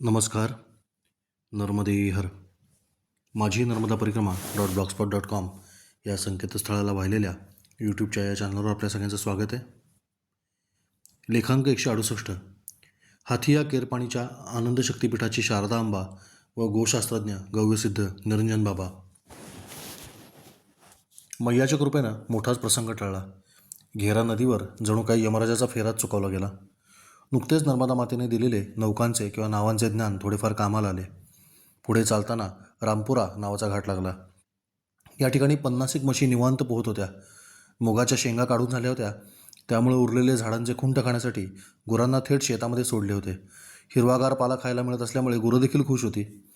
नमस्कार. नर्मदे हर. माझी नर्मदा परिक्रमा डॉट ब्लॉगस्पॉट डॉट कॉम या संकेतस्थळाला वाहिलेल्या यूट्यूबच्या या चॅनलवर आपल्या सगळ्यांचं स्वागत आहे. लेखांक एकशे अडुसष्ट. हाथिया केरपाणीच्या आनंद शक्तीपीठाची शारदा अंबा व गोशास्त्रज्ञ गव्यसिद्ध निरंजन बाबा. मैयाच्या कृपेनं मोठाच प्रसंग टळला. घेरा नदीवर जणू काही यमराजाचा फेराच चुकवला गेला. नुकतेच नर्मदा मातेने दिलेले नौकांचे किंवा नावांचे ज्ञान थोडेफार कामाला आले. पुढे चालताना रामपुरा नावाचा घाट लागला. या ठिकाणी पन्नासिक म्हशी निवांत पोहत होत्या. मुगाच्या शेंगा काढून झाल्या होत्या. त्यामुळे उरलेले झाडांचे खुंट खाण्यासाठी गुरांना थेट शेतामध्ये सोडले होते. हिरवागार पाला खायला मिळत असल्यामुळे गुरं देखील खुश होती.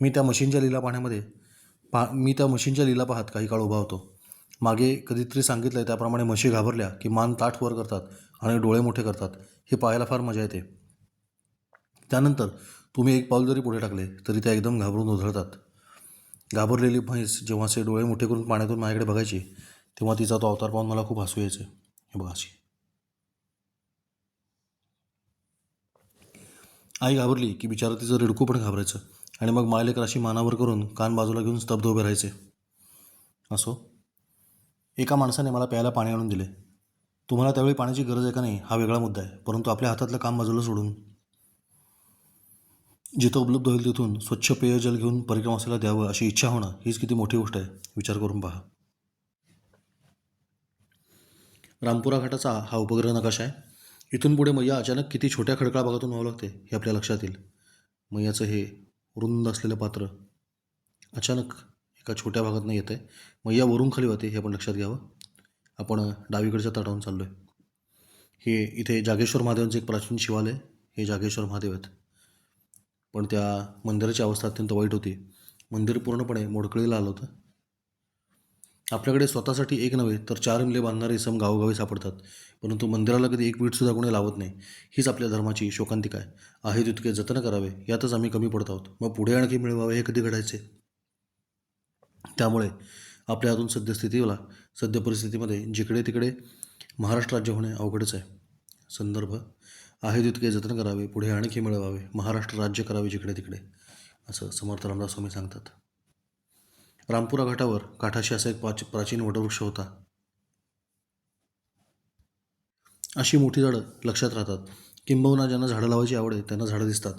मी त्या म्हशींच्या लिला पाण्यामध्ये पा मी त्या म्हशींच्या लिला पाहत काही काळ उभा होतो. मागे कधीतरी सांगितलं आहे त्याप्रमाणे म्हशी घाबरल्या की मान ताठ वर करतात आणि डोळे मोठे करतात. हे पाहायला फार मजा येते. त्यानंतर तुम्ही एक पाऊल जरी पुढे टाकले तरी त्या एकदम घाबरून उधळतात घाबरलेली म्हैस जेव्हा असे डोळे मोठे करून पाण्यातून माझ्याकडे बघायची तेव्हा तिचा तो अवतार पाहून मला खूप हसू यायचे. हे बघा अशी. आई घाबरली की बिचारा तिचं रिडकू पण घाबरायचं आणि मग मायलेकर अशी मानावर करून कान बाजूला घेऊन स्तब्ध उभे राहायचे. असो. एका माणसाने मला प्यायला पाणी आणून दिले. तुम्हाला त्यावेळी पाण्याची गरज आहे का नाही हा वेगळा मुद्दा आहे. परंतु आपल्या हातातलं काम बाजूला सोडून. जिथं उपलब्ध होईल तिथून स्वच्छ पेयजल घेऊन परिक्रमासाला द्यावं अशी इच्छा होणं हीच किती मोठी गोष्ट आहे विचार करून पहा. रामपुरा घाटाचा हा उपग्रह नकाशा आहे. इथून पुढे मैया अचानक किती छोट्या खडकाळ भागातून व्हावं लागते हे आपल्या लक्षात येईल. मैयाचं हे रुंद असलेलं पात्र अचानक एका छोट्या भागातनं येतं आहे मग या वरून खाली होते हे आपण लक्षात घ्यावं. आपण डावीकडच्या तटावरून चाललो आहे हे इथे जागेश्वर महादेवांचं एक प्राचीन शिवालय हे जागेश्वर महादेव आहेत. पण त्या मंदिराची अवस्था अत्यंत वाईट होती. मंदिर पूर्णपणे मोडकळीला आलं होतं. आपल्याकडे स्वतःसाठी एक नव्हे तर चार इमले बांधणारे इसम गावोगावी सापडतात. परंतु मंदिराला कधी एक वीटसुद्धा कोणी लावत नाही. हीच आपल्या धर्माची शोकांतिका आहे. आहे तितके जतन करावे यातच आम्ही कमी पडत आहोत. मग पुढे आणखी मिळवावे हे कधी घडायचे? त्यामुळे आपल्या हातून सद्यस्थितीला सद्य परिस्थितीमध्ये जिकडे तिकडे महाराष्ट्र राज्य होणे अवघडच आहे. संदर्भ आहे तितके जतन करावे पुढे आणखी मिळवावे महाराष्ट्र राज्य करावे जिकडे तिकडे असं समर्थ रामदास स्वामी सांगतात. रामपुरा घाटावर काठाशी असा एक प्राच प्राचीन वटवृक्ष होता. अशी मोठी झाडं लक्षात राहतात. किंबहुना ज्यांना झाडं लावायची आवड आहे त्यांना झाडं दिसतात.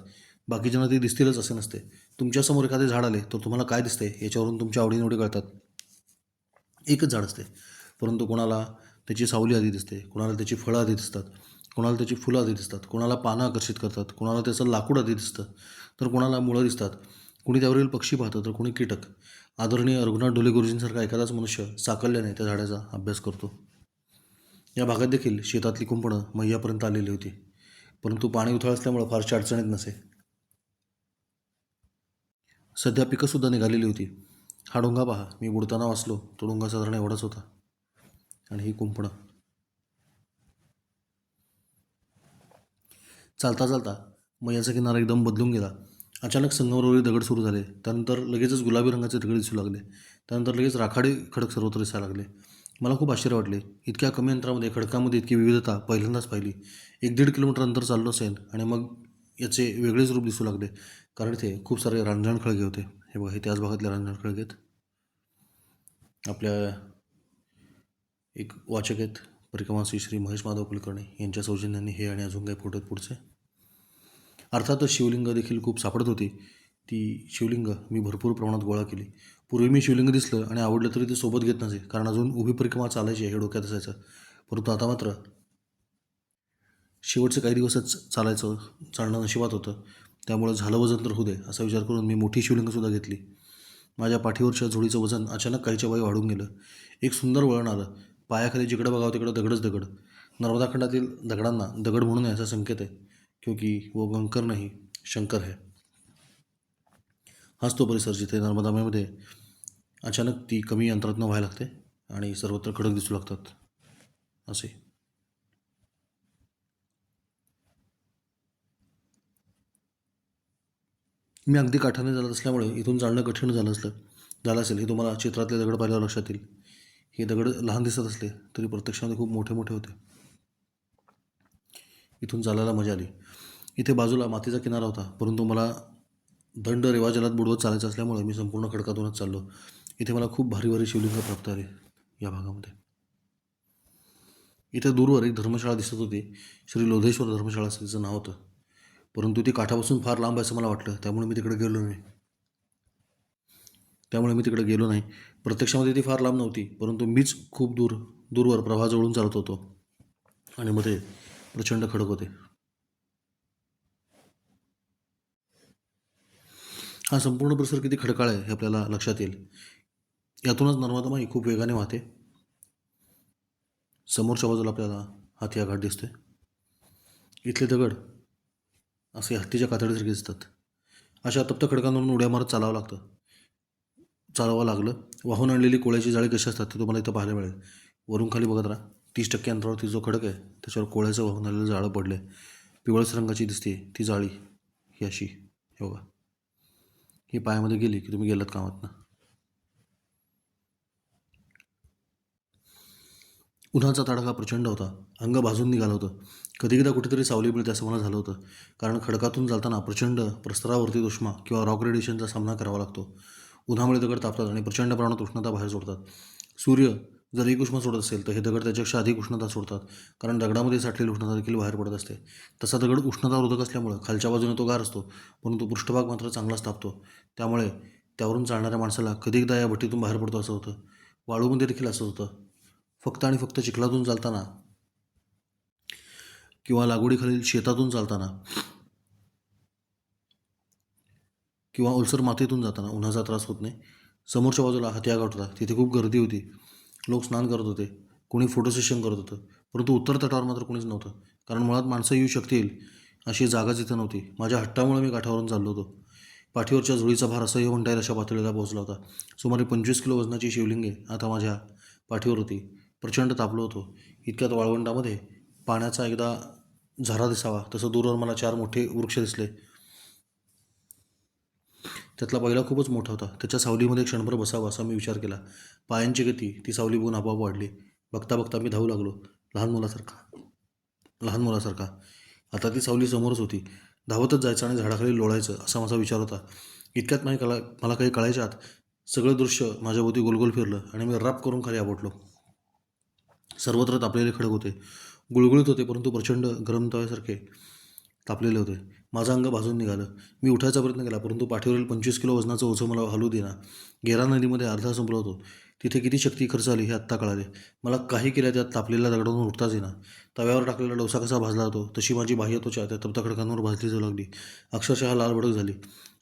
बाकीच्यांना ती दिसतीलच असे नसते. तुमच्यासमोर एखादे झाड आले तर तुम्हाला काय दिसते याच्यावरून तुमच्या आवडीनिवडी कळतात. एकच झाड असते. परंतु कोणाला त्याची सावली आधी दिसते कोणाला त्याची फळं आधी दिसतात कोणाला त्याची फुलं आधी दिसतात कोणाला पानं आकर्षित करतात कोणाला त्याचं लाकूड आधी दिसतं तर कोणाला मुळं दिसतात. कुणी त्यावरील पक्षी पाहतं तर कुणी कीटक. आदरणीय रघुनाथ डोले गुरुजींसारखा एखादाच मनुष्य साकल्याने त्या झाडाचा अभ्यास करतो. या भागात देखील शेतातली कुंपणं मैयापर्यंत आलेली होती. परंतु पाणी उथळ असल्यामुळं फारशी अडचणीत नसे. सध्या पिकंसुद्धा निघालेली होती. हा डोंगा पहा. मी बुडताना वाचलो. तो डोंगा साधारण एवढाच होता. आणि ही कुंपणं. चालता चालता मैयाचा किनारा एकदम बदलून गेला. अचानक संगमरवरी दगड सुरू झाले. त्यानंतर लगेचच गुलाबी रंगाचे दगड दिसू लागले. त्यानंतर लगेच राखाडी खडक सर्वत्र दिसायला लागले. मला खूप आश्चर्य वाटले. इतक्या कमी अंतरामध्ये खडकामध्ये इतकी विविधता पहिल्यांदाच पाहिली. एक दीड किलोमीटर अंतर चाललो असेल आणि मग याचे वेगळेच रूप दिसू लागले. कारण ते खूप सारे रांजण खळगे होते. हे बघा हे त्याच भागातले रांजण खळगे आहेत आपल्या एक वाचक आहेत परिक्रमाश्री श्री महेश माधव कुलकर्णी. यांच्या सौजन्याने हे आणि अजून काही फोटो आहेत पुढचे. अर्थातच शिवलिंग देखील खूप सापडत होती. ती शिवलिंग मी भरपूर प्रमाणात गोळा केली. पूर्वी मी शिवलिंग दिसलं आणि आवडलं तरी ते सोबत घेत नसे कारण अजून उभी परिक्रमा चालायची हे डोक्यात असायचं. परंतु आता मात्र शेवटचे काही दिवसच चालायचं चालणं नशिबात होतं. त्यामुळं झालं वजन तर होऊ दे असा विचार करून मी मोठी शिवलिंगसुद्धा घेतली. माझ्या पाठीवरच्या झोडीचं वजन अचानक काहीच्या बाई वाढून गेलं. एक सुंदर वळण आलं. पायाखाली जिकडं बघावं तिकडं दगडच दगड. नर्मदा खंडातील दगडांना दगड म्हणून याचा संकेत आहे. क्योंकि वो गंकर नाही शंकर है. हाच तो परिसर जिथे नर्मदामध्ये अचानक ती कमी अंतरातनं व्हायला लागते आणि सर्वत्र खडक दिसू लागतात. असे. मी अगदी काठाने जात असल्यामुळे इथून जाणं कठीण झालं असलं झालं असेल. हे तुम्हाला चित्रातले दगड पाहिल्यावर लक्षात येईल. हे दगड लहान दिसत असले तरी प्रत्यक्षामध्ये खूप मोठे मोठे होते. इथून चालायला मजा आली. इथे बाजूला मातीचा किनारा होता परंतु मला दंड रेवा जलात बुडवत चालायचं असल्यामुळे मी संपूर्ण खडकातूनच चाललो. इथे मला खूप भारी भारी शिवलिंग प्राप्त आले या भागामध्ये. इथे दूरवर एक धर्मशाळा दिसत होती. श्री लोधेश्वर धर्मशाळा असं तिचं नाव होतं. परंतु ती काठापासून फार लांब आहे असं मला वाटलं. त्यामुळे मी तिकडे गेलो नाही. त्यामुळे मी तिकडे गेलो नाही. प्रत्यक्षामध्ये ती फार लांब नव्हती परंतु मीच खूप दूर दूरवर प्रवाहाजवळून चालत होतो. आणि मध्ये प्रचंड खडक होते. हा संपूर्ण परिसर किती खडकाळ आहे हे आपल्याला लक्षात येईल. यातूनच नर्मदामाई खूप वेगाने वाहते. समोरच्या बाजूला आपल्याला हातिया घाट दिसतोय. इथले दगड असे हत्तीच्या कातडीसारखे दिसतात. अशा तप्त खडकांवरून उड्या मारत चालावं लागतं. चालावं लागलं. वाहून आणलेली कोळ्याची जाळी कशी असतात ते तुम्हाला इथं पाहायला मिळेल. वरून खाली बघत राहा. तीस टक्के अंतरावरती जो खडक आहे त्याच्यावर कोळ्याचं वाहून आलेलं जाळं पडले. पिवळस रंगाची दिसते ती जाळी ही अशी. हे बघा. ही पायामध्ये गेली की तुम्ही गेलात कामात ना उन्हाचा तडाखा प्रचंड होता. अंग भाजून निघालं होतं. कधीकदा कुठेतरी सावली मिळते असं मला झालं होतं. कारण खडकातून चालताना प्रचंड प्रस्तरावरती उष्मा किंवा रॉक रेडिएशनचा सामना करावा लागतो. उन्हामुळे दगड तापतात आणि प्रचंड प्रमाणात उष्णता बाहेर सोडतात. सूर्य जर एक उष्मा सोडत असेल तर हे दगड त्याच्यापेक्षा अधिक उष्णता सोडतात. कारण दगडामध्ये साठलेली उष्णता देखील बाहेर पडत असते. तसा दगड उष्णतारोधक असल्यामुळं खालच्या बाजूने तो गार असतो परंतु पृष्ठभाग मात्र चांगलाच तापतो त्यामुळे त्यावरून चालणाऱ्या माणसाला कधीकदा या भट्टीतून बाहेर पडतो असं होतं. वाळूमध्ये देखील असं होतं. फक्त आणि फक्त चिखलातून चालताना किंवा लागवडीखालील शेतातून चालताना किंवा ओलसर मातीतून जाताना उन्हाचा त्रास होत नाही. समोरच्या बाजूला हत्याघाट घाट होता. तिथे खूप गर्दी होती. लोक स्नान करत होते. कोणी फोटो सेशन करत होतं. परंतु उत्तर तटावर मात्र कोणीच नव्हतं. कारण मुळात माणसं येऊ शकतील अशी जागा तिथं नव्हती. माझ्या हट्टामुळे मी काठावरून चाललो होतो. पाठीवरच्या झोळीचा भार असह्य म्हणता येईल अशा पातळीला पोहोचला होता. सुमारे पंचवीस किलो वजनाची शिवलिंगे आता माझ्या पाठीवर होती. प्रचंड तापलो होतो. इतक्यात वाळवंटामध्ये पाण्याचा एकदा झरा दिसावा तसं दूरवर मला चार मोठे वृक्ष दिसले. त्यातला पहिला खूपच मोठा होता. त्याच्या सावलीमध्ये क्षणभर बसावा असा मी विचार केला. पायांची गती ती सावली बघून आपोआप वाढली. बघता बघता मी धावू लागलो. लहान मुलासारखा. लहान मुलासारखा. आता ती सावली समोरच होती. धावतच जायचं आणि झाडाखाली लोळायचं असा माझा विचार होता. इतक्यात नाही कळा मला काही कळायच्या आत सगळं दृश्य माझ्याभोवती गोलगोल फिरलं आणि मी रप करून खाली आपटलो. सर्वत्र तापलेले खडक होते. गुळगुळीत होते परंतु प्रचंड गरम तव्यासारखे तापलेले होते. माझं अंग भाजून निघालं. मी उठायचा प्रयत्न केला परंतु पाठीवरील पंचवीस किलो वजनाचं ओझं मला हलू देना गेरा नदीमध्ये अर्धा संपला होतो. तिथे किती शक्ती खर्च आली हे आत्ता कळाले. मला काही केल्या त्यात तापलेल्या दगडावरून उठताच येईना. तव्यावर टाकलेला डोसा कसा भाजला होतो तशी माझी बाह्य त्वचा त्या तप्त खडकांवर भाजली जाऊ लागली. अक्षरशः लाल भडक झाली.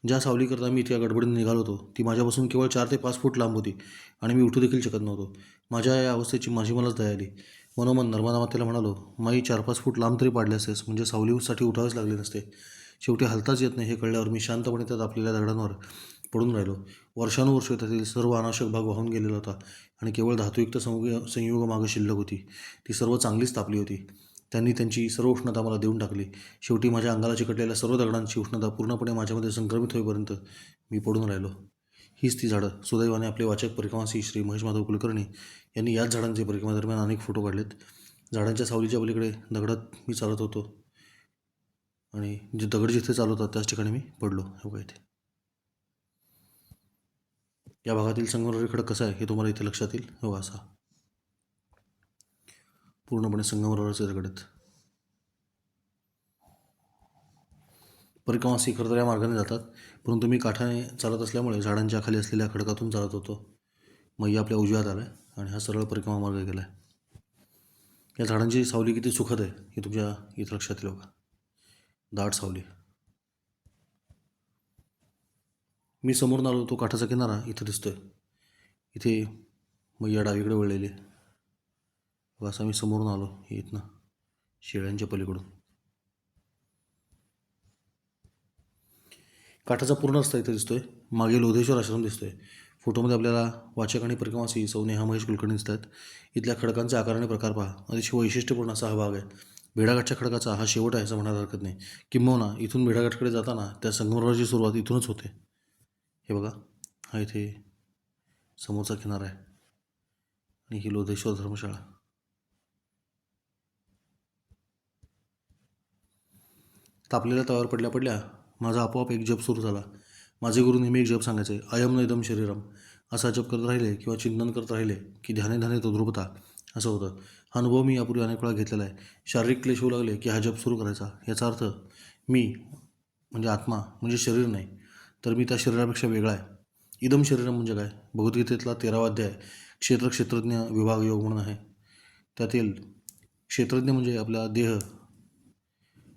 ज्या सावलीकरता मी इतक्या गडबडीने निघालो होतो ती माझ्यापासून केवळ चार ते पाच फूट लांब होती आणि मी उठू देखील शकत नव्हतो. माझ्या या अवस्थेची माझी मलाच दया आली. मनोमन नर्मदा मातेला म्हणालो माई चार पाच फूट लांब तरी पाडले असतेस म्हणजे सावलीसाठी उठावेच लागले नसते. शेवटी हलताच येत नाही हे कळल्यावर मी शांतपणे त्या तापलेल्या दगडांवर पडून राहिलो. वर्षानुवर्ष त्यातील सर्व अनावश्यक भाग वाहून गेलेला होता आणि केवळ धातुयुक्त संयोग संयोग मागं शिल्लक होती. ती सर्व चांगलीच तापली होती. त्यांनी त्यांची सर्व उष्णता मला देऊन टाकली. शेवटी माझ्या अंगाला चिकटलेल्या सर्व दगडांची उष्णता पूर्णपणे माझ्यामध्ये संक्रमित होईपर्यंत मी पडून राहिलो. हीच ती झाडं. सुदैवाने आपले वाचक परिक्रमासी श्री महेश माधव कुलकर्णी यांनी याच झाडांचे परिक्रमादरम्यान अनेक फोटो काढलेत. झाडांच्या सावलीच्या पलीकडे दगडात मी चालत होतो आणि जे दगड जिथे चालवतात त्याच ठिकाणी मी पडलो. हे बघा इथे. या भागातील संगमरवरी खडक कसा आहे हे तुम्हाला इथे लक्षात येईल. हो असा. पूर्णपणे संगमरवरचे दगड आहेत परिक्रमासी तर या मार्गाने जातात. परंतु मी काठाने चालत असल्यामुळे झाडांच्या खाली असलेल्या खडकातून चालत होतो. मैया आपल्या उजव्यात आला आहे आणि हा सरळ परिक्रमा मार्ग गेला आहे या झाडांची सावली किती सुखद आहे हे तुमच्या इथं लक्षात येईल बघा. दाट सावली. मी समोरून आलो तो काठाचा किनारा इथं दिसतोय. इथे मैया डावीकडे वळलेली आहे. असा मी समोरून आलो इथनं शेळ्यांच्या पलीकडून. काठाचा पूर्ण रस्ता इथे दिसतोय. मागे लोधेश्वर आश्रम दिसतोय. फोटोमध्ये आपल्याला वाचक आणि परिक्रमासी सौ नेहा महेश कुलकर्णी दिसत आहेत इथल्या खडकांचे आकार आणि प्रकार पहा. अतिशय वैशिष्ट्यपूर्ण असा हा भाग आहे. भेडाघाटच्या खडकाचा हा शेवट आहे असं म्हणायला हरकत नाही. किंबहुना इथून भेडाघाटकडे जाताना त्या संगमरवराची सुरुवात इथूनच होते. हे बघा हा इथे समोरचा किनारा आहे. आणि ही लोधेश्वर धर्मशाळा. तापलेल्या तव्यावर पडल्या पडल्या माझा आपोआप एक जप सुरू झाला. माझे गुरु नेहमी एक जप सांगायचे अयम नैदम शरीरम असा जप करत राहिले किंवा चिंतन करत राहिले की ध्याने ध्याने तो तद्रुपता असं होतं. हा अनुभव मी यापूर्वी अनेक वेळा घेतलेला आहे. शारीरिक क्लेश होऊ लागले की हा जप सुरू करायचा. याचा अर्थ मी म्हणजे आत्मा म्हणजे शरीर नाही. तर मी त्या शरीरापेक्षा वेगळा आहे. इदम शरीरम म्हणजे काय? भगवद्गीतेतला तेरावा अध्याय क्षेत्र क्षेत्रज्ञ विभाग योग म्हणून आहे. त्यातील क्षेत्रज्ञ म्हणजे आपला देह.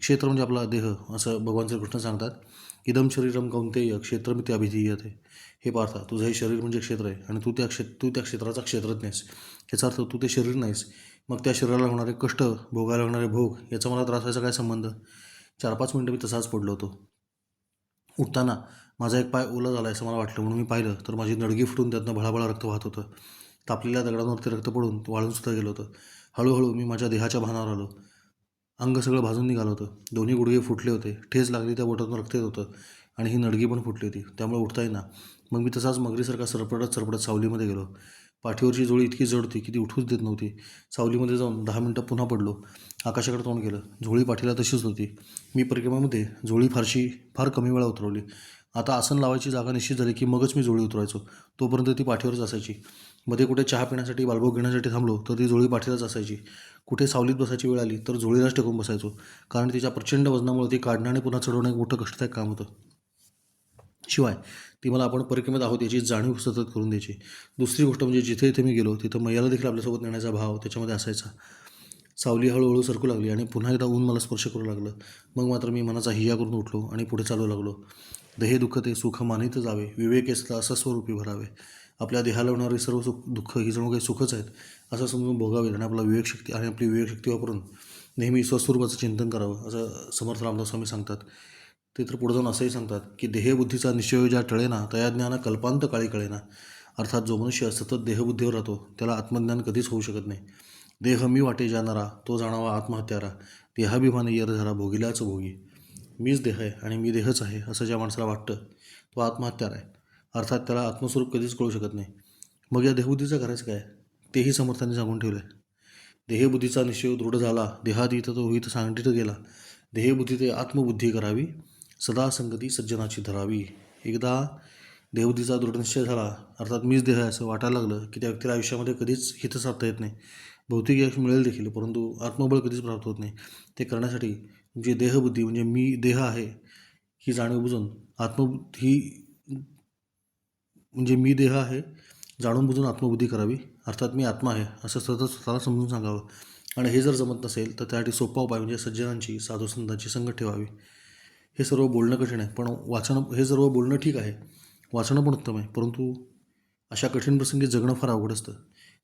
क्षेत्र म्हणजे आपला देह असं भगवान श्रीकृष्ण सांगतात. इदम शरीरम कौंतेय क्षेत्रमिती अभिधीयते. हे पार्था तुझं हे शरीर म्हणजे क्षेत्र आहे आणि तू त्या क्षेत्र तू त्या क्षेत्राचा क्षेत्रज्ञ आहेस. याचा अर्थ तू ते शरीर नाहीस मग त्या शरीराला होणारे कष्ट भोगायला होणारे भोग याचा मला त्रासाचा काय संबंध? चार पाच मिनटं मी तसाच पडलो होतो. उठताना माझा एक पाय ओला झाला असं मला वाटलं. म्हणून मी पाहिलं. तर माझी नडगी फुटून त्यातनं भळाभळा रक्त वाहत होतं. तापलेल्या दगडांवरती रक्त पडून वाळून सुद्धा गेलं होतं. हळूहळू मी माझ्या देहाच्या भानावर आलो. अंग सगळं भाजून निघालं होतं. दोन्ही गुडघे फुटले होते. ठेच लागली त्या बोटातून रक्त येत होतं. आणि ही नडगी पण फुटली होती. त्यामुळे उठता येईना. मग मी तसाच मगरीसारखा सरपडत सरपडत सावलीमध्ये गेलो. पाठीवरची जोळी इतकी जड होती की ती उठूच देत नव्हती. सावलीमध्ये जाऊन दहा मिनटं पुन्हा पडलो. आकाशाकडे तोंड केलं. झोळी पाठीला तशीच होती. मी परिक्रमामध्ये झोळी फारशी फार कमी वेळा उतरवली. आता आसन लावायची जागा निश्चित झाली की मगच मी जोळी उतरायचो तोपर्यंत ती पाठीवरच असायची. मध्ये कुठे चहा पिण्यासाठी बालभोग घेण्यासाठी थांबलो तर ती जोळी पाठीलाच असायची. कुठे सावलीत बसायची वेळ आली तर जोळीलाच टेकून बसायचो. कारण तिच्या प्रचंड वजनामुळे ती काढणं आणि पुन्हा चढवणं एक मोठं कष्टदायक काम होतं. शिवाय ती मला आपण परिक्रमेत आहोत याची जाणीव सतत करून द्यायची. दुसरी गोष्ट म्हणजे जिथे इथे मी गेलो तिथं मैयाला देखील आपल्यासोबत नेण्याचा भाव त्याच्यामध्ये असायचा. सावली हळूहळू सरकू लागली आणि पुन्हा एकदा ऊन मला स्पर्श करू लागलं. मग मात्र मी मनाचा हिया करून उठलो आणि पुढे चालू लागलो. देहे दुःख ते सुख मानित जावे विवेकेसला असं स्वरूपी भरावे. आपल्या देहाला होणारे सर्व सुख दुःख ही जणू काही सुखच आहेत असं समजून भोगावे आणि आपला विवेकशक्ती आणि आपली विवेकशक्ती वापरून नेहमी स्वस्वरूपाचं चिंतन करावं असं समर्थ रामदास स्वामी सांगतात. ते तर पुढे जाऊन असंही सांगतात की देहबुद्धीचा निश्चय ज्या टळेना तया ज्ञान कल्पांत काळी कळेना. अर्थात जो मनुष्य सतत देहबुद्धीवर राहतो त्याला आत्मज्ञान कधीच होऊ शकत नाही. देह मी वाटे जाणारा तो जाणावा आत्महत्यारा. देहाभिमानी यर झाला भोगिल्याच भोगी. मीच देह आहे आणि मी देहच आहे असं ज्या माणसाला वाटतं तो आत्महत्यार आहे. अर्थात त्याला आत्मस्वरूप कधीच कळू शकत नाही. मग या देहबुद्धीचं करायचं काय? तेही समर्थांनी सांगून ठेवलं आहे देहबुद्धीचा निश्चय दृढ झाला देहातीत तो होईत सांगटीत गेला. देहबुद्धी ते आत्मबुद्धी करावी सदा संगती सज्जनाची धरावी. एकदा देहबुद्धीचा दृढनिश्चय झाला अर्थात मीच देह आहे असं वाटायला लागलं की त्या व्यक्तीला आयुष्यामध्ये कधीच हित साधता येत नाही. भौतिक यश मिळेल देखील परंतु आत्मबळ कधीच प्राप्त होत नाही. ते करण्यासाठी तुमची देहबुद्धी म्हणजे मी देह आहे ही जाणीव बुजून आत्मबुद्धी म्हणजे मी देह आहे जाणून बुजून आत्मबुद्धी करावी. अर्थात मी आत्मा आहे असं सतत स्वतःला समजून सांगावं. आणि हे जर जमत नसेल तर त्यासाठी सोपा उपाय म्हणजे सज्जनांची साधू संतांची संगत ठेवावी. हे सर्व बोलणं कठीण आहे पण वाचणं हे सर्व बोलणं ठीक आहे. वाचणं पण उत्तम आहे परंतु अशा कठीण प्रसंगी जगणं फार अवघड असतं.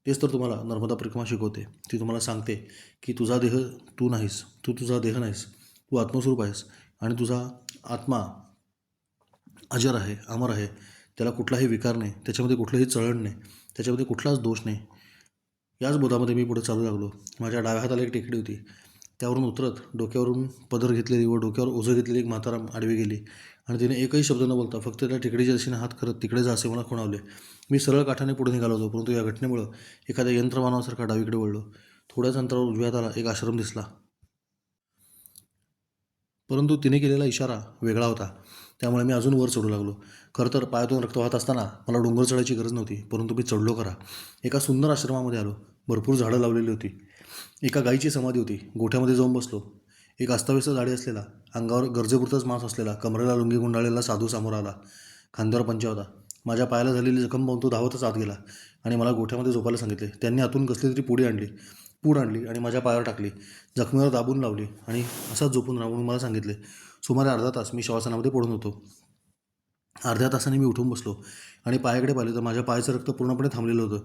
तेच तर तुम्हाला नर्मदा परिक्रमा शिकवते. ती तुम्हाला सांगते की तुझा देह तू नाहीस तू तुझा देह नाहीस. तू आत्मस्वरूप आहेस आणि तुझा आत्मा अजर आहे अमर आहे त्याला कुठलाही विकार नाही त्याच्यामध्ये कुठलंही चळण नाही त्याच्यामध्ये कुठलाच दोष नाही. याच बोधामध्ये मी पुढे चालू लागलो. माझ्या डाव्या हाताला एक टेकडी होती. त्यावरून उतरत डोक्यावरून पदर घेतलेली व डोक्यावर ओझं घेतलेली एक म्हातारा आडवी गेली. आणि तिने एकही शब्द न बोलता फक्त त्या टेकडीच्या दिशेने हात करत तिकडे जा असे मला खुणावले. मी सरळ काठाने पुढे निघालो होतो परंतु या घटनेमुळं एखाद्या यंत्रमानवासारखा डावीकडे वळलो. थोड्याच अंतरावर उजव्यात आला एक आश्रम दिसला. परंतु तिने केलेला इशारा वेगळा होता. त्यामुळे मी अजून वर चढू लागलो. खरं तर पायातून रक्त वाहत असताना मला डोंगर चढायची गरज नव्हती परंतु मी चढलो खरा. एका सुंदर आश्रमामध्ये आलो. भरपूर झाडं लावलेली होती. एका गाईची समाधी होती. गोठ्यामध्ये जाऊन बसलो. एक अस्ताव्यस्त झाडी असलेला अंगावर गरजेपुरताच मांस असलेला कमरेला लुंगी गुंडाळलेला साधू समोर आला. खांद्यावर पंचा होता. माझ्या पायाला झालेली जखम पाहून तो धावतच आत गेला आणि मला गोठ्यामध्ये झोपायला सांगितले. त्यांनी आतून कसली तरी पुढे आणली. पूड आणली आणि माझ्या पायावर टाकली. जखमीवर दाबून लावली आणि असाच झोपून राहून म्हणून मला सांगितले सुमारे अर्धा तास मी शवासनामध्ये पडून होतो. अर्ध्या तासाने मी उठून बसलो आणि पायाकडे पाहिले तर माझ्या पायाचं रक्त पूर्णपणे थांबलेलं होतं.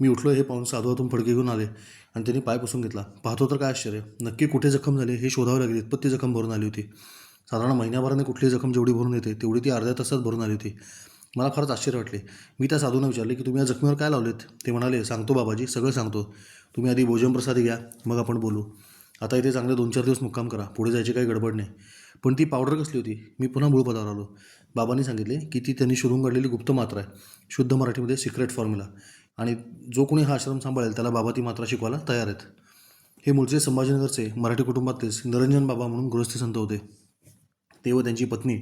मी उठलो हे पाहून साधू फडके घेऊन आले आणि त्यांनी पाय पुसून घेतला. पाहतो तर काय आश्चर्य नक्की कुठे जखम झाली हे शोधावं लागली इतपत ती जखम भरून आली होती. साधारण महिन्याभराने कुठली जखम जेवढी भरून येते तेवढी ती अर्ध्या तासात भरून आली होती. मला फारच आश्चर्य वाटले. मी त्या साधूंना विचारले की तुम्ही या जखमीवर काय लावलेत? ते म्हणाले सांगतो बाबाजी सगळं सांगतो. तुम्ही आधी भोजनप्रसाद घ्या मग आपण बोलू. आता इथे चांगले दोन चार दिवस मुक्काम करा पुढे जायची काही गडबड नाही. पण ती पावडर कसली होती? मी पुन्हा मूळ पदावर आलो. बाबांनी सांगितले की ती त्यांनी शोधून काढलेली गुप्त मात्रा आहे शुद्ध मराठीमध्ये सिक्रेट फॉर्म्युला आणि जो कोणी हा आश्रम सांभाळेल त्याला बाबा ती मात्रा शिकवायला तयार आहेत. हे मूळचे संभाजीनगरचे मराठी कुटुंबातलेच निरंजन बाबा म्हणून गृहस्थी संत होते. ते व त्यांची पत्नी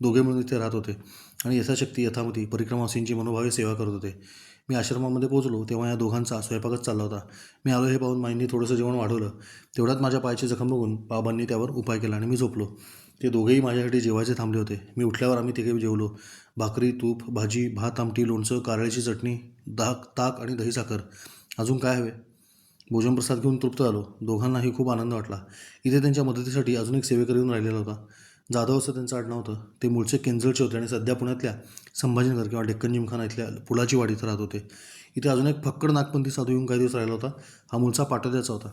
दोघे मिळून इथे राहत होते. आणि यथाशक्ती यथामती परिक्रमासींची मनोभावे सेवा करत होते. मी आश्रमामध्ये पोहोचलो तेव्हा या दोघांचा स्वयंपाकच चालला होता. मी आलो हे पाहून माईंनी थोडंसं जेवण वाढवलं. तेवढ्यात माझ्या पायाची जखम बघून बाबांनी त्यावर उपाय केला आणि मी झोपलो. ते दोघेही माझ्यासाठी जेवायचे थांबले होते. मी उठल्यावर आम्ही तिघे जेवलो. भाकरी तूप भाजी भात आमटी लोणचं कारळ्याची चटणी दाक ताक आणि दही साखर. अजून काय हवे? भोजनप्रसाद घेऊन तृप्त आलो दोघांनाही खूप आनंद वाटला. इथे त्यांच्या मदतीसाठी अजून एक सेवेकरी येऊन राहिलेला होता. जाधव असं त्यांचं आडनाव होतं. ते मूळचे केंजळचे होते आणि सध्या पुण्यातल्या संभाजीनगर किंवा डेक्कन जिमखाना इथल्या पुलाची वाडी इथं राहत होते. इथे अजून एक फक्कड नागपंथी साधू येऊन काही दिवस राहिला होता. हा मूळचा पाटोद्याचा होता.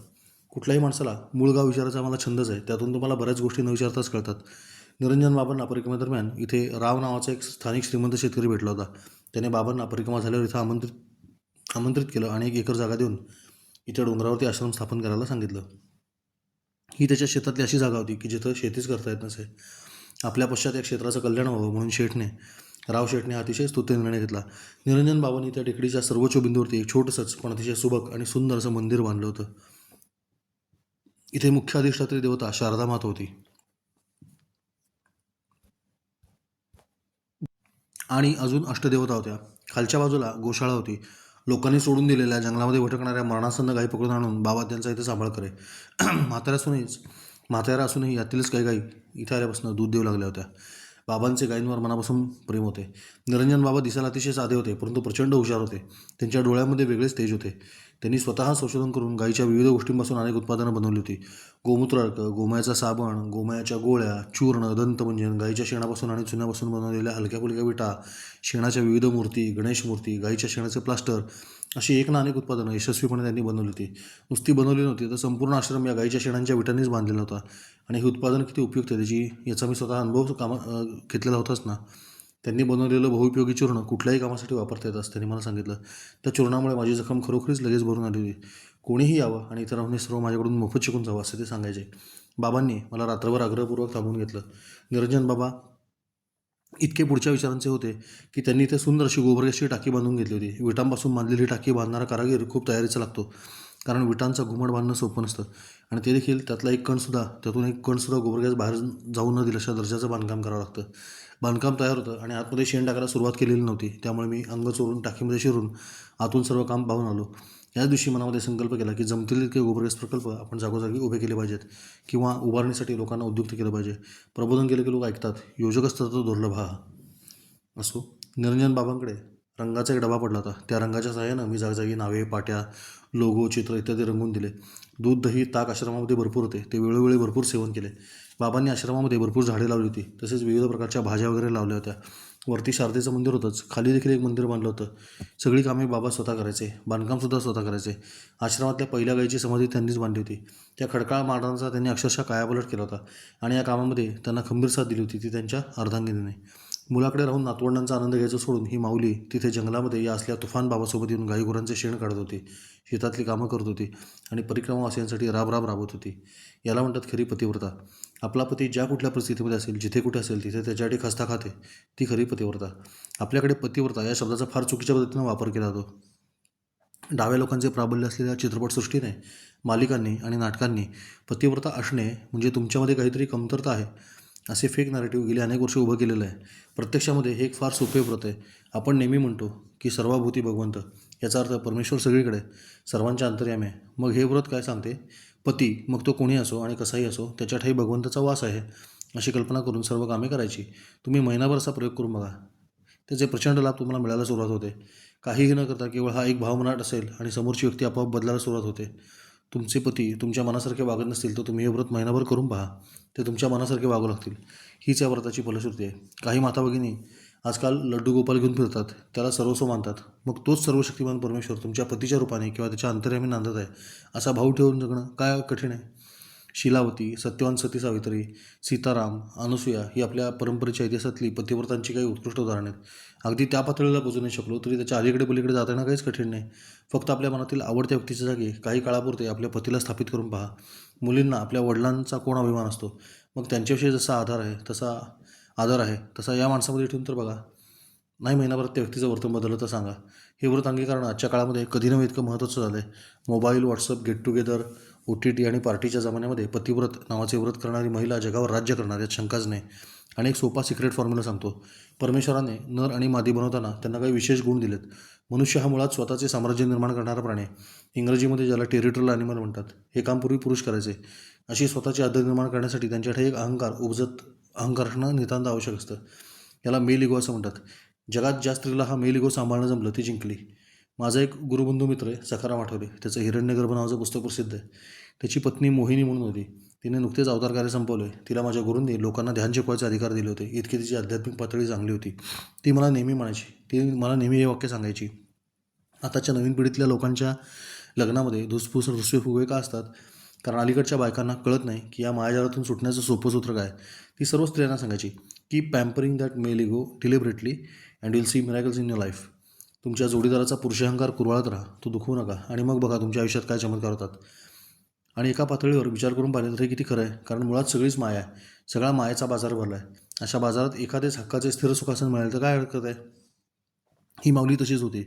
कुठल्याही माणसाला मूळ गाव विचारायचा मला छंदच आहे. त्यातून तुम्हाला बऱ्याच गोष्टी न विचारताच कळतात. निरंजन बाबांना परिक्रमेदरम्यान इथे राव नावाचा एक स्थानिक श्रीमंत शेतकरी भेटला होता. त्याने बाबांना परिक्रमा झाल्यावर इथं आमंत्रित आमंत्रित केलं आणि एक एकर जागा देऊन इथे डोंगरावरती आश्रम स्थापन करायला सांगितलं. ही त्याच्या शेतातली अशी जागा होती की जिथं शेतीच करता येत नसे. आपल्या पश्चात या क्षेत्राचं कल्याण व्हावं म्हणून शेठने राव शेठने अतिशय स्तुत्य निर्णय घेतला. निरंजन बाबांनी त्या टेकडीच्या सर्वोच्च बिंदूवरती एक छोटंसंच पण अतिशय सुबक आणि सुंदर असं मंदिर बांधलं होतं. इथे मुख्य अधिष्ठात्री देवता शारदा माता होती. आणि अजून अष्टदेवता होत्या. खालच्या बाजूला गोशाळा होती. लोकांनी सोडून दिलेल्या जंगलामध्ये भटकणाऱ्या मरणासन्न गाई पकडून आणून बाबा त्यांचा इथे सांभाळ करे. म्हाताऱ्या असूनहीच म्हाताऱ्या असूनही यातीलच काही गाई इथे आल्यापासून दूध देऊ लागल्या होत्या. बाबांचे गायींवर मनापासून प्रेम होते. निरंजन बाबा दिसायला अतिशय साधे होते परंतु प्रचंड हुशार होते. त्यांच्या डोळ्यामध्ये वेगळेच तेज होते. त्यांनी स्वतः संशोधन करून गायीच्या विविध गोष्टींपासून अनेक उत्पादनं बनवली होती. गोमूत्र अर्क गोमयाचा साबण गोमयाच्या गोळ्या चूर्ण दंतमंजन म्हणजे गायीच्या शेणापासून आणि चुन्यापासून बनवलेल्या हलक्या फुलक्या विटा शेणाच्या विविध मूर्ती गणेश मूर्ती गायीच्या शेणाचे प्लास्टर अशी एक ना अनेक उत्पादनं यशस्वीपणे त्यांनी बनवली होती. नुसती बनवली नव्हती तर संपूर्ण आश्रम या गायीच्या शेणांच्या विटांनीच बांधलेला होता. आणि हे उत्पादन किती उपयुक्त आहे त्याची याचा मी स्वतः अनुभव कामा घेतलेला होताच ना. त्यांनी बनवलेलं बहुपयोगी चूर्ण कुठल्याही कामासाठी वापरता येतं असं त्यांनी मला सांगितलं. त्या चूर्णामुळे माझी जखम खरोखरीच लगेच भरून आली होती कोणीही यावं आणि इतरांनी सर्व माझ्याकडून मोफत शिकून जावं असं ते सांगायचे. बाबांनी मला रात्रभर आग्रहपूर्वक थांबून घेतलं. निरंजन बाबा इतके पुढच्या विचारांचे होते की त्यांनी ते सुंदर अशी गोबरगॅसची टाकी बांधून घेतली होती. विटांपासून बांधलेली टाकी बांधणारा कारागीर खूप तयारीचा लागतो. कारण विटांचा घुमट बांधणं सोपं नसतं. आणि ते देखील त्यातला एक कणसुद्धा त्यातून एक कणसुद्धा गोबरगॅस बाहेर जाऊ न दिलं अशा दर्जाचं बांधकाम करावं लागतं. बांधकाम तयार होतं आणि आतमध्ये शेण टाकायला सुरुवात केलेली नव्हती. त्यामुळे मी अंग चोरून टाकीमध्ये शिरून आतून सर्व काम पाहून आलो. याच दिवशी मनामध्ये संकल्प केला की जमतील इतके गोबरगॅस प्रकल्प आपण जागोजागी उभे केले पाहिजेत किंवा उभारणीसाठी लोकांना उद्युक्त केलं पाहिजे. प्रबोधन केलं की लोक ऐकतात योजक असतात तो दुर्लभ हा. असो निरंजन बाबांकडे रंगाचा एक डबा पडला होता. त्या रंगाच्या सहाय्यानं मी जागजागी नावे पाट्या लोगो चित्र इत्यादी रंगून दिले. दूध दही ताक आश्रमामध्ये भरपूर होते. ते वेळोवेळी भरपूर सेवन केले. बाबांनी आश्रमामध्ये भरपूर झाडे लावली होती. तसेच विविध प्रकारच्या भाज्या वगैरे लावल्या होत्या. वरती शारदेचं मंदिर होतंच खाली देखील एक मंदिर बांधलं होतं. सगळी कामे बाबा स्वतः करायचे. बांधकामसुद्धा स्वतः करायचे. आश्रमातल्या पहिल्या गायीची समाधी त्यांनीच बांधली होती. त्या खडकाळ मारणांचा त्यांनी अक्षरशः कायापलट केला होता. आणि या कामामध्ये त्यांना खंबीर साथ दिली होती. ती त्यांच्या अर्धांगिनीने. मुलाकडे राहून नातवंडांचा आनंद घ्यायचा सोडून ही माऊली तिथे जंगलामध्ये या असल्या तुफान बाबासोबत येऊन गाईगुरांचे शेण काढत होती. शेतातली कामं करत होती. आणि परिक्रमावासियांसाठी राब राब राबत होती. याला म्हणतात खरी पतिव्रता. आपला पती ज्या कुठल्या परिस्थितीमध्ये असेल जिथे कुठे असेल तिथे त्याच्यासाठी खस्ता खाते ती खरी पतिव्रता. आपल्याकडे पतिव्रता या शब्दाचा फार चुकीच्या पद्धतीनं वापर केला जातो. डाव्या लोकांचे प्राबल्य असलेल्या चित्रपटसृष्टीने मालिकांनी आणि नाटकांनी पतिव्रता असणे म्हणजे तुमच्यामध्ये काहीतरी कमतरता आहे असे फेक नॅरेटिव्ह गेली अनेक वर्ष उभं केलेलं आहे. प्रत्यक्षामध्ये हे एक फार सोपे व्रत आहे. आपण नेहमी म्हणतो की सर्वाभूती भगवंत याचा अर्थ परमेश्वर सगळीकडे सर्वांच्या अंतर्यामी आहे. मग हे व्रत काय सांगते? पती मग तो कोणी असो आणि कसाही असो त्याच्या ठाई भगवंताचा वास आहे अशी कल्पना करून सर्व कामे करायची. तुम्ही महिनाभर असा प्रयोग करून बघा. त्याचे प्रचंड लाभ तुम्हाला मिळायला सुरुवात होते. काहीही न करता केवळ हा एक भाव मनाट असेल आणि समोरची व्यक्ती आपोआप बदलायला सुरुवात होते. तुमचे पती तुमच्या मनासारखे वागत नसतील तर तुम्ही हे व्रत महिनाभर करून पहा. ते तुमच्या मनासारखे वागू लागतील. हीच या व्रताची फलश्रुती आहे. काही माता भगिनी आजकाल लड्डू गोपाल घेऊन फिरतात त्याला सर्वस्व मानतात. मग तोच सर्वशक्तिमान परमेश्वर तुमच्या पतीच्या रूपाने किंवा त्याच्या अंतर्यामी नांदत आहे असा भाव ठेवून जगणं काय कठीण आहे? शिलावती सत्यवान सती सावित्री सीताराम अनुसूया ही आपल्या परंपरेच्या इतिहासातली पतिव्रतांची काही उत्कृष्ट उदाहरणं आहेत. अगदी त्या पातळीला पोचू नाही शकलो तरी त्याच्या अलीकडे पलीकडे जाताना काहीच कठीण नाही. फक्त आपल्या मनातील आवडत्या व्यक्तीच्या जागी काही काळापुरते आपल्या पतीला स्थापित करून पहा. मुलींना आपल्या वडिलांचा कोण अभिमान असतो? मग त्यांच्याविषयी जसा आधार आहे तसा आदर आहे. तसा या माणसामध्ये ठेवून तर बघा. नाही महिनाभरात त्या व्यक्तीचं वर्तन बदललं तर सांगा. हे व्रत अंगीकारण आजच्या काळामध्ये कधी नव्हे इतकं महत्त्वाचं झालं आहे mobile WhatsApp get together O T T आणि पार्टीच्या जमान्यामध्ये पतिव्रत नावाचे व्रत करणारी महिला जगावर राज्य करणार यात शंकाच नाही. आणि एक सोपा सिक्रेट फॉर्म्युला सांगतो. परमेश्वराने नर आणि मादी बनवताना त्यांना काही विशेष गुण दिलेत. मनुष्य हा मुळात स्वतःचे साम्राज्य निर्माण करणारा प्राणी इंग्रजीमध्ये ज्याला टेरिटोरियल ॲनिमल म्हणतात हे काम पूर्वी पुरुष करायचे. अशी स्वतःची आदर निर्माण करण्यासाठी त्यांच्याकडे एक अहंकार उपजत अहंकार असणं नितांत आवश्यक असतं. याला मेल इगो असं म्हणतात. जगात ज्या स्त्रीला हा मेल इगो सांभाळणं जमलं ती जिंकली. माझा एक गुरुबंधू मित्र आहे सखाराम आठवले. त्याचं हिरण्यगर्भ नावाचं पुस्तक प्रसिद्ध आहे. त्याची पत्नी मोहिनी म्हणून होती. तिने नुकतेच अवतार कार्य संपवले तिला माझ्या गुरूंनी लोकांना ध्यान शिकवायचे अधिकार दिले होते. इतकी तिची आध्यात्मिक पातळी चांगली होती. ती मला नेहमी म्हणायची. ती मला नेहमी हे वाक्य सांगायची. आताच्या नवीन पिढीतल्या लोकांच्या लग्नामध्ये धुसफूस रुसवे फुगे का असतात? कारण अलीकडच्या बायकांना कळत नाही की या मायाजाळातून सुटण्याचं सोपं सूत्र काय? ती सर्व स्त्रियांना सांगायची की pampering that male ego deliberately and will see miracles in your life तुमच्या जोडीदाराचा पुरुषाहंकार कुरवाळत राहा तो दुखवू नका आणि मग बघा तुमच्या आयुष्यात काय चमत्कार होतात. आणि एका पातळीवर विचार करून पाहिलं तर हे किती खरं आहे कारण मुळात सगळीच माया आहे सगळा मायाचा बाजार भरला आहे अशा बाजारात एखाद्याच हक्काचे स्थिर सुखासन मिळेल तर काय हरकत आहे? ही माऊली तशीच होती.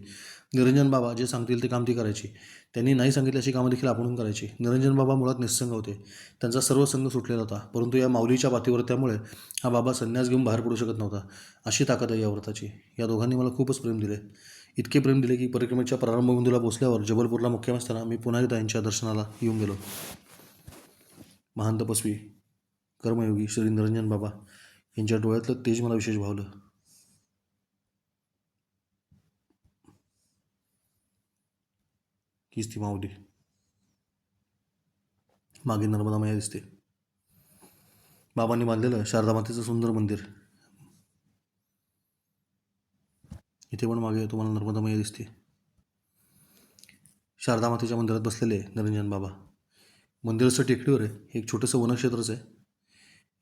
निरंजन बाबा जे सांगतील ते काम ती करायची. त्यांनी नाही सांगितले अशी कामं देखील आपण करायची. निरंजन बाबा मुळात निस्संग होते. त्यांचा सर्व संघ सुटलेला होता. परंतु या माऊलीच्या पातिव्रत्यामुळे हा बाबा संन्यास घेऊन बाहेर पडू शकत नव्हता. अशी ताकद आहे या व्रताची. या दोघांनी मला खूपच प्रेम दिले. इतके प्रेम दिले की परिक्रमेच्या प्रारंभबिंदूला पोचल्यावर जबलपूरला मुक्काम असताना मी पुन्हा एकदा यांच्या दर्शनाला येऊन गेलो. महान तपस्वी कर्मयोगी श्री निरंजन बाबा यांच्या डोळ्यातलं तेज मला विशेष भावलं. हीच ती मावली. मागे नर्मदा मया दिसते. बाबांनी बांधलेलं शारदा मातेचं सुंदर मंदिर. इथे पण मागे तुम्हाला नर्मदा मया दिसते. शारदा मातेच्या मंदिरात बसलेले निरंजन बाबा. मंदिराचं टेकडीवर आहे. एक छोटंसं वनक्षेत्रच आहे.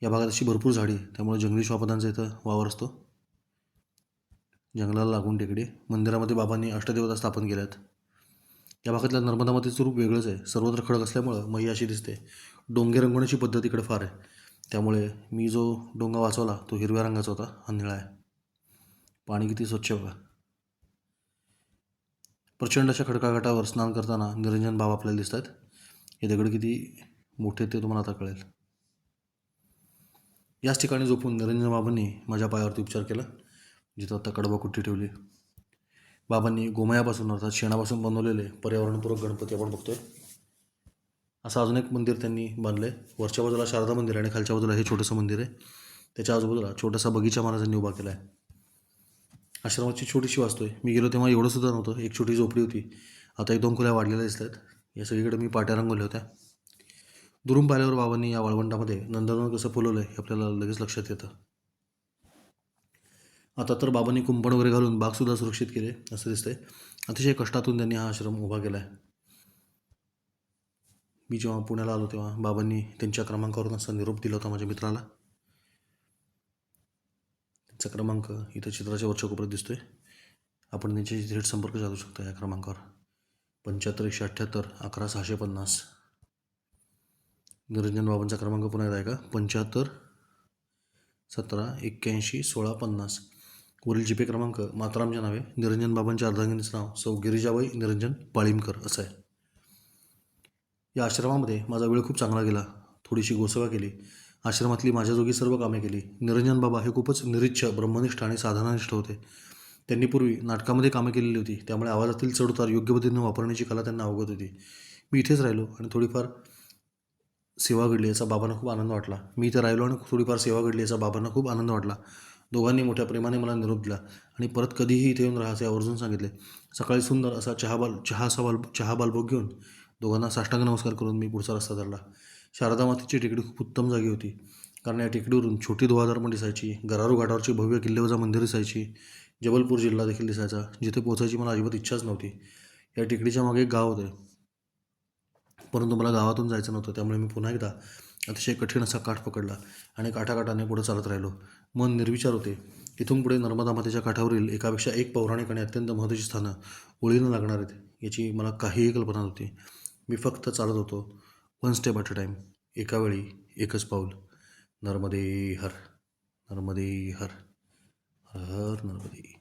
या भागात अशी भरपूर झाडी त्यामुळे जंगली श्वापदांचा इथं वावर असतो. जंगलाला लागून टेकडी. मंदिरामध्ये बाबांनी अष्टदेवता स्थापन केल्या आहेत या भागातल्या नर्मदा मातेचं रूप वेगळंच आहे. सर्वत्र खडक असल्यामुळं मही अशी दिसते. डोंगे रंगवण्याची पद्धत इकडे फार आहे. त्यामुळे मी जो डोंगा वाचवला तो हिरव्या रंगाचा होता हा निळा आहे. पाणी किती स्वच्छ बघा. प्रचंड अशा खडकाघाटावर स्नान करताना निरंजन बाबा आपल्याला दिसत आहेत हे दगड किती मोठे आहेत ते तुम्हाला आता कळेल. याच ठिकाणी झोपून निरंजन बाबांनी माझ्या पायावरती उपचार केला जिथं आता कडबा कुट्टी ठेवली. बाबांनी गोमयापासून अर्थात शेणापासून बनवलेले पर्यावरणपूरक गणपती आपण बघतोय. असं अजून एक मंदिर त्यांनी बांधलं आहे वरच्या बाजूला शारदा मंदिर आहे आणि खालच्या बाजूला हे छोटंसं मंदिर आहे. त्याच्या आजूबाजूला छोटासा बगीचा महाराजांनी उभा केला आहे आश्रमाची छोटीशी वाचतो आहे. मी गेलो तेव्हा एवढं सुद्धा नव्हतं. एक छोटी झोपडी होती. आता एक दोन खुल्या वाढलेल्या दिसत आहेत या सगळीकडे मी पाट्या रंगवल्या होत्या. दुरून पाहिल्यावर बाबांनी या वाळवंटामध्ये नंदनवन कसं फुलवलं आहे हे आपल्याला लगेच लक्षात येतं. आता तर बाबांनी कुंपण वगैरे घालून बागसुद्धा सुरक्षित केले असं दिसतंय. अतिशय कष्टातून त्यांनी हा आश्रम उभा केला आहे मी जेव्हा पुण्याला आलो तेव्हा बाबांनी त्यांच्या क्रमांकावरून असा निरोप दिला होता माझ्या मित्राला. त्यांचा क्रमांक इथं चित्राच्या वरच्या कोपऱ्यात दिसतोय. आपण त्यांच्याशी थेट संपर्क साधू शकतो या क्रमांकावर. पंच्याहत्तर एकशे अठ्ठ्याहत्तर अकरा सहाशे पन्नास. निरंजन बाबांचा क्रमांक पुन्हा एकदा आहे का पंच्याहत्तर सतरा एक्क्याऐंशी सोळा पन्नास. वरील जीपे क्रमांक मातारामच्या नावे निरंजन बाबांच्या अर्धांगिनीचं नाव सौ गिरिजाबाई निरंजन पाळीमकर असं आहे. या आश्रमामध्ये माझा वेळ खूप चांगला गेला. थोडीशी गोसेवा केली. आश्रमातली माझ्याजोगी सर्व कामे केली. निरंजन बाबा हे खूपच निरीच्छ ब्रह्मनिष्ठ आणि साधनानिष्ठ होते. त्यांनी पूर्वी नाटकामध्ये कामे केलेली होती. त्यामुळे आवाजातील चढउतार योग्य पद्धतीने वापरण्याची कला त्यांना अवगत होती. मी इथेच राहिलो आणि थोडीफार सेवा घडली याचा बाबांना खूप आनंद वाटला. मी इथे राहिलो आणि थोडीफार सेवा घडली याचा बाबांना खूप आनंद वाटला. दोघांनी मोठ्या प्रेमाने मला निरोप दिला आणि परत कधीही इथे येऊन राहायचे आवर्जून सांगितले. सकाळी सुंदर असा चहाबाल चहासा चहाचा बाल चहा बालभोग घेऊन दोघांना साष्टांग नमस्कार करून मी पुढचा रस्ता धरला. शारदा मातेची टेकडी खूप उत्तम जागी होती. कारण या टेकडीवरून छोटी धुवाधार पण दिसायची गरारू घाटावरची भव्य किल्लेवजा मंदिर दिसायची जबलपूर जिल्हा देखील दिसायचा जिथे पोहोचायची मला अजिबात इच्छाच नव्हती. या टेकडीच्या मागे एक गाव होते. परंतु मला गावातून जायचं नव्हतं त्यामुळे मी पुन्हा एकदा अतिशय कठीण असा काठ पकडला आणि काठाकाठाने पुढे चालत राहिलो. मन निर्विचार होते. इथून पुढे नर्मदा मातेच्या काठावरील एकापेक्षा एक पौराणिक आणि अत्यंत महत्त्वाची स्थानं ओळीनं लागणार आहेत याची मला काहीही कल्पना नव्हती. मी फक्त चालत होतो. One step at a time एका वेळी एकच पाऊल. नर्मदे हर. नर्मदे हर हर. हर नर्मदे.